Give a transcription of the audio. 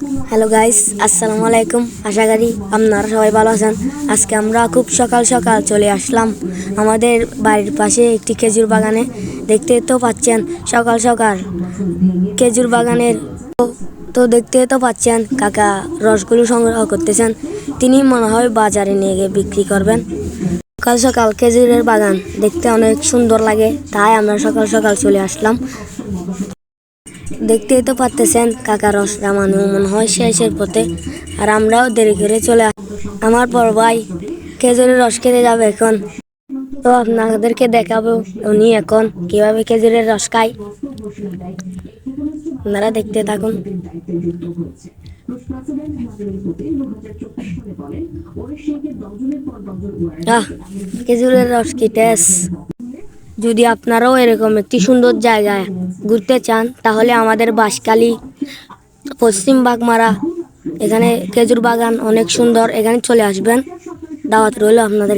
Hello guys আসসালামু আলাইকুম আশা করি আপনারা সবাই ভালো আছেন। আজকে আমরা খুব সকাল সকাল চলে আসলাম আমাদের বাড়ির পাশে একটি খেজুর বাগানে। দেখতে তো পাচ্ছেন সকাল সকাল। খেজুর বাগানের তো- দেখতে তো পাচ্ছেন কাকা রসগুলো সংগ্রহ করতেছেন। তিনি মনে হয় বাজারে নিয়ে গিয়ে বিক্রি করবেন। সকাল সকাল খেজুরের বাগান দেখতে অনেক সুন্দর লাগে, তাই আমরা সকাল সকাল চলে আসলাম। দেখতেই তো পারতেছেন, কাকা রস রামানো মনে হয় শেষের পথে। আর আমরাও দেরি করে চলে আমার বড় ভাই খেজুরের রস খেতে যাবে এখন। তো আপনাদেরকে দেখাবো উনি এখন কীভাবে খেজুরের রস খায়। আপনারা দেখতে থাকুন। খেজুরের রস কি টেস্ট। যদি আপনারাও এরকম একটি সুন্দর জায়গায় ঘুরতে চান, তাহলে আমাদের বাসকালি পশ্চিম বাগমারা, এখানে খেজুর বাগান অনেক সুন্দর। এখানে চলে আসবেন। দাওয়াত রইল আপনাদের